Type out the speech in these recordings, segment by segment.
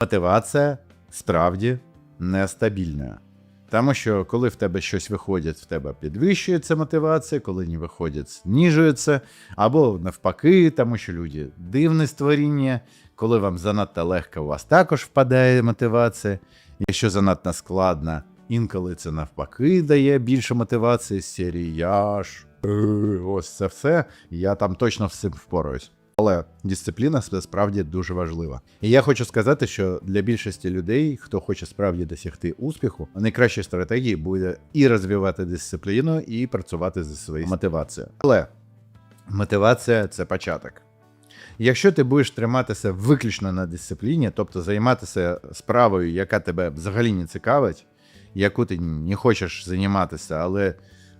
мотивація справді нестабільна. Тому що коли в тебе щось виходить, в тебе підвищується мотивація, коли не виходить, знижується, або навпаки, тому що люди дивне створіння, коли вам занадто легко, у вас також впадає мотивація. Якщо занадто складно, інколи це навпаки дає більше мотивації серії я ж. е, Ось це все. Я там точно цим впораюсь. Але дисципліна це справді дуже важлива. І я хочу сказати, що для більшості людей, хто хоче справді досягти успіху, найкращою стратегією буде і розвивати дисципліну, і працювати зі своєю мотивацією. Але мотивація це початок. Якщо ти будеш триматися виключно на дисципліні, тобто займатися справою, яка тебе взагалі не цікавить, яку ти не хочеш займатися, але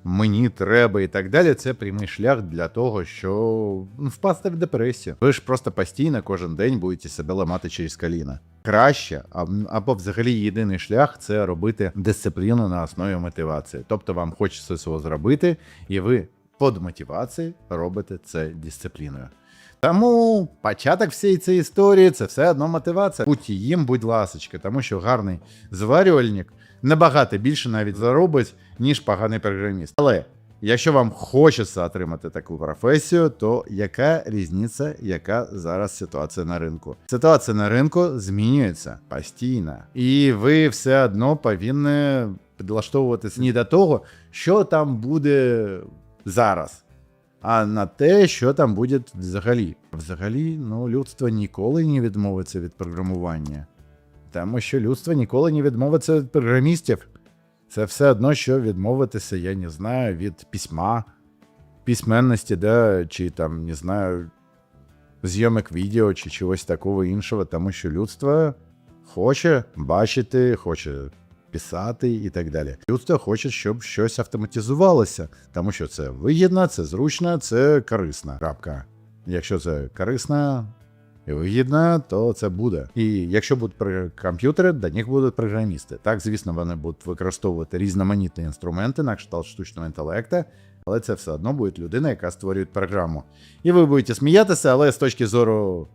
мені треба і так далі, це прямий шлях для того, що ну, впасти в депресію. Ви ж просто постійно кожен день будете себе ламати через коліна. Краще, або взагалі єдиний шлях це робити дисципліну на основі мотивації. Тобто вам хочеться цього зробити, і ви под мотивацією робите це дисципліною. Тому початок всієї цієї історії це все одно мотивація. Будьте їм, будь ласочка, тому що гарний зварювальник набагато більше навіть заробить, ніж поганий програміст. Але якщо вам хочеться отримати таку професію, то яка різниця, яка зараз ситуація на ринку? Ситуація на ринку змінюється постійно, і ви все одно повинні підлаштовуватися не до того, що там буде зараз а на те, що там буде взагалі. Взагалі, ну, людство ніколи не відмовиться від програмування. Тому що людство ніколи не відмовиться від програмістів. Це все одно, що відмовитися, я не знаю, від письма, письменності, да, чи там, не знаю, зйомок відео, чи чогось такого іншого, тому що людство хоче бачити, хоче писати і так далі. Людство хоче, щоб щось автоматизувалося, тому що це вигідно, це зручно, це корисно. Крапка. Якщо це корисно вигідно, то це буде. І якщо будуть комп'ютери, до них будуть програмісти. Так, звісно, вони будуть використовувати різноманітні інструменти на кшталт штучного інтелекту, але це все одно буде людина, яка створює програму. І ви будете сміятися, але з точки зору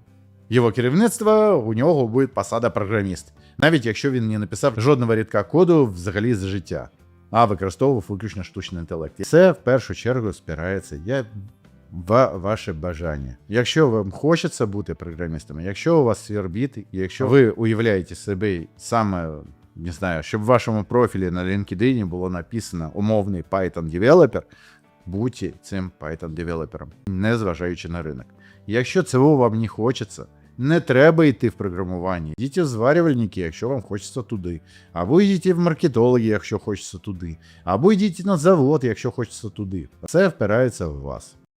його керівництва у нього буде посада програміст, навіть якщо він не написав жодного рядка коду взагалі з життя, а використовував виключно штучний інтелект. І це в першу чергу спирається я в ваше бажання. Якщо вам хочеться бути програмістом, якщо у вас свербіт, якщо ви уявляєте себе саме. Не знаю, щоб в вашому профілі на LinkedIn було написано умовний Python Developer, будьте цим Python девелопером, не зважаючи на ринок. Якщо цього вам не хочеться, не треба йти в програмування. Йдіть в зварювальники, якщо вам хочеться туди. Або йдіть в маркетологи, якщо хочеться туди. Або йдіть на завод, якщо хочеться туди. Це впирається в вас.